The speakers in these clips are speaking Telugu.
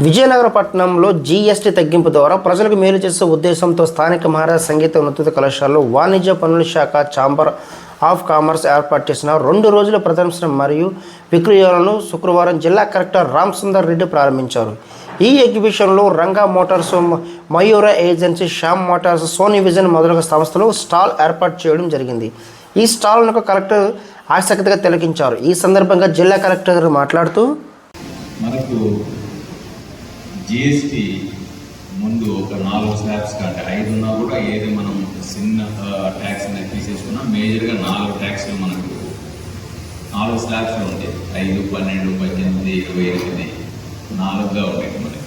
విజయనగర పట్టణంలో జీఎస్టీ తగ్గింపు ద్వారా ప్రజలకు మేలు చేసే ఉద్దేశంతో స్థానిక మహారాజ సంగీత ఉన్నత కళాశాలలో వాణిజ్య పనుల శాఖ ఛాంబర్ ఆఫ్ కామర్స్ ఏర్పాటు చేసిన రెండు రోజుల ప్రదర్శన మరియు విక్రయాలను శుక్రవారం జిల్లా కలెక్టర్ రామ్ సుందర్ రెడ్డి ప్రారంభించారు. ఈ ఎగ్జిబిషన్లో Ranga motors Mayura agency Shyam motors Sony vision మొదలగు సంస్థలు స్టాల్ ఏర్పాటు చేయడం జరిగింది. ఈ స్టాల్ను కలెక్టర్ ఆసక్తిగా తిలకించారు. ఈ సందర్భంగా జిల్లా కలెక్టర్ మాట్లాడుతూ మనకు జిఎస్టి ముందు ఒక నాలుగు స్లాబ్స్ కంటే ఐదు ఉన్నా కూడా ఏది మనం చిన్న ట్యాక్స్ అనేది తీసేసుకున్నా మేజర్గా నాలుగు ట్యాక్స్లు మనకు నాలుగు స్లాబ్స్లో ఉంటాయి. ఐదు పన్నెండు పద్దెనిమిది ఇరవై ఎనిమిది నాలుగుగా ఉంటాయి మనకి.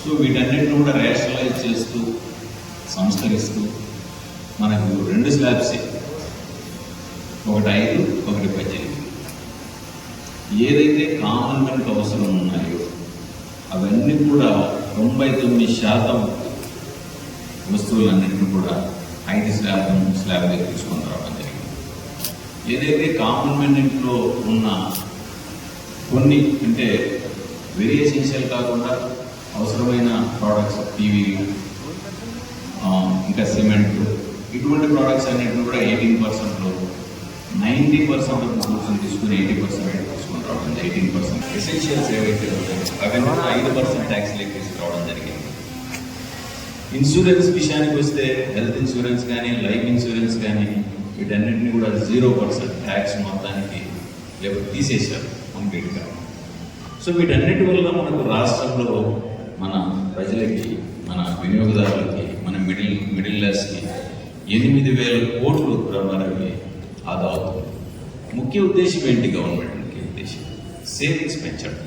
సో వీటన్నిటిని కూడా రేషనలైజ్ చేస్తూ సంస్కరిస్తూ మనకు రెండు స్లాబ్సే ఒకటి ఐదు ఒకటి పద్దెనిమిది. ఏదైతే కామన్ మ్యాన్కి అవన్నీ కూడా తొంభై తొమ్మిది శాతం వస్తువులన్నింటినీ కూడా ఐదు స్లాబ్ స్లాబ్ దగ్గర తీసుకొని రావడం జరిగింది. ఏదైతే కామన్ ఇంట్లో ఉన్న కొన్ని అంటే వెరీ ఎసెన్షియల్ కాకుండా అవసరమైన ప్రోడక్ట్స్ టీవీలు ఇంకా సిమెంట్ ఇటువంటి ప్రోడక్ట్స్ అన్నింటినీ కూడా ఎయిటీన్ పర్సెంట్లో నైంటీ పర్సెంట్ ప్రొడక్షన్ తీసుకుని ఎయిటీ పర్సెంట్ తీసుకుని రావడం ఎయిటీన్ పర్సెంట్ ఎసెన్షియల్స్ ఏవైతే ఉన్నాయో అవన్నీ ఐదు పర్సెంట్ ట్యాక్స్ లెక్క తీసుకురావడం జరిగింది. ఇన్సూరెన్స్ విషయానికి వస్తే హెల్త్ ఇన్సూరెన్స్ కానీ లైఫ్ ఇన్సూరెన్స్ కానీ వీటన్నిటిని కూడా జీరో పర్సెంట్ ట్యాక్స్ మొత్తానికి లేకపోతే తీసేశారు కంప్లీట్గా సో వీటన్నిటి వల్ల మనకు రాష్ట్రంలో మన ప్రజలకి మన వినియోగదారులకి మన మిడిల్ మిడిల్ క్లాస్కి ఎనిమిది వేల కోట్లు మనకి ఆదా అవుతుంది ముఖ్య ఉద్దేశం ఏంటి? గవర్నమెంట్ ముఖ్య ఉద్దేశం సేవింగ్స్ పెంచడం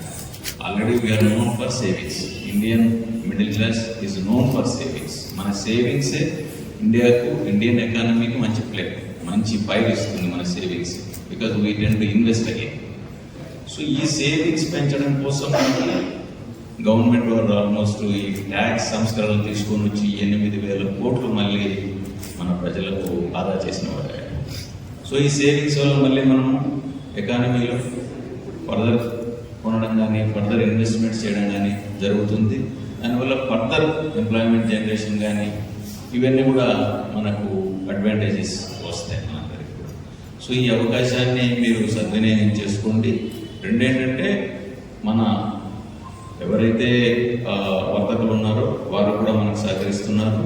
already we are known for savings Indian middle class is known for savings మన సేవింగ్సే ఇండియాకు ఇండియన్ ఎకానమీకి మంచి ప్లే మంచి పైరు ఇస్తుంది మన savings. Because we tend to invest again so ఈ సేవింగ్స్ పెంచడం కోసం గవర్నమెంట్ వారు ఆల్మోస్ట్ ఈ ట్యాక్స్ సంస్కరణలు తీసుకొని వచ్చి ఎనిమిది వేల కోట్లు మళ్ళీ మన ప్రజలకు ఆదా చేసిన వారు. సో ఈ సేవింగ్స్ వల్ల మళ్ళీ మనము ఎకానమీలో ఫర్దర్ కొనడం కానీ ఫర్దర్ ఇన్వెస్ట్మెంట్స్ చేయడం కానీ జరుగుతుంది. దానివల్ల ఫర్దర్ ఎంప్లాయ్మెంట్ జనరేషన్ కానీ ఇవన్నీ కూడా మనకు అడ్వాంటేజెస్ వస్తాయి మనందరికీ కూడా. సో ఈ అవకాశాన్ని మీరు సద్వినియోగం చేసుకోండి. రెండేంటంటే మన ఎవరైతే వర్తకులు ఉన్నారో వారు కూడా మనకు సహకరిస్తున్నారు.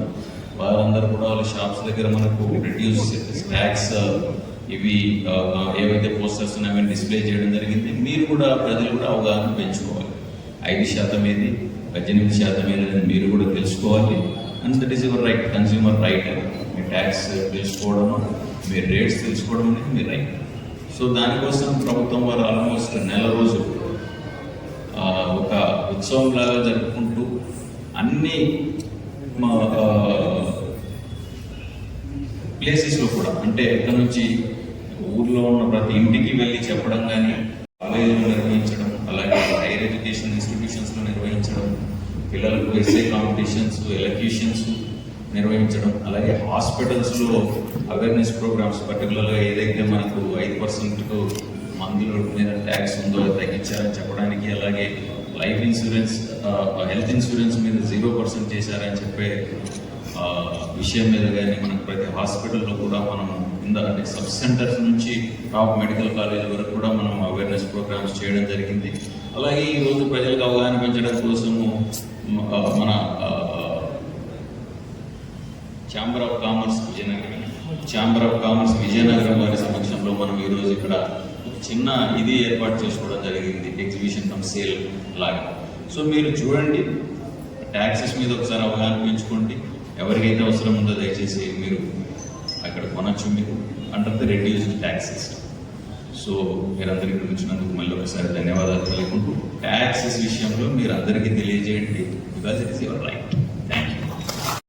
వారందరూ కూడా వాళ్ళ షాప్స్ దగ్గర మనకు రిడ్యూస్ ట్యాక్స్ ఇవి ఏవైతే పోస్టర్స్ ఉన్నాయో డిస్ప్లే చేయడం జరిగింది. మీరు కూడా ప్రజలు కూడా అవగాహన పెంచుకోవాలి. ఐదు శాతం ఏది? పద్దెనిమిది శాతం ఏదని మీరు కూడా తెలుసుకోవాలి. And that is your right consumer right me tax తెలుసుకోవడము మీ రేట్స్ తెలుసుకోవడం అనేది మీ రైట్ సో దానికోసం ప్రభుత్వం వారు ఆల్మోస్ట్ నెల రోజులు ఒక ఉత్సవం లాగా జరుపుకుంటూ అన్ని మా, ప్లేసెస్లో కూడా అంటే ఎక్కడి నుంచి ఊర్లో ఉన్న ప్రతి ఇంటికి వెళ్ళి చెప్పడం కానీ కాలేజీలో నిర్వహించడం అలాగే హైయర్ ఎడ్యుకేషన్ ఇన్స్టిట్యూషన్స్లో నిర్వహించడం పిల్లలకు ఎస్ఏ కాంపిటీషన్స్ ఎలక్యూషన్స్ నిర్వహించడం అలాగే హాస్పిటల్స్లో అవేర్నెస్ ప్రోగ్రామ్స్ పర్టికులర్గా ఏదైతే మనకు ఐదు పర్సెంట్కు మందుల మీద ట్యాక్స్ ఉందో అది తగ్గించారని చెప్పడానికి అలాగే లైఫ్ ఇన్సూరెన్స్ హెల్త్ ఇన్సూరెన్స్ మీద జీరో పర్సెంట్ చేశారని చెప్పే విషయం మీద కానీ మనకు ప్రతి హాస్పిటల్లో కూడా మనం కింద అంటే సబ్ సెంటర్స్ నుంచి టాప్ మెడికల్ కాలేజ్ వరకు కూడా మనం అవేర్నెస్ ప్రోగ్రామ్స్ చేయడం జరిగింది. అలాగే ఈ రోజు ప్రజలకు అవగాహన పెంచడం కోసము మన chamber of commerce Vizianagaram chamber of commerce Vizianagaram వారి సమక్షంలో మనం ఈరోజు ఇక్కడ చిన్న ఇది ఏర్పాటు చేసుకోవడం జరిగింది. ఎగ్జిబిషన్ కమ్ సేల్ లాగా. సో మీరు చూడండి ట్యాక్సెస్ మీద ఒకసారి అవగాహన పెంచుకోండి. ఎవరికైతే అవసరం ఉందో దయచేసి మీరు అక్కడ కొనొచ్చు. మీరు under the reduced taxes so మీరందరికీ ఇక్కడ వచ్చినందుకు మళ్ళీ ఒకసారి ధన్యవాదాలు తెలుపుకుంటూ ట్యాక్సెస్ విషయంలో మీరు అందరికీ తెలియజేయండి. Because it is your right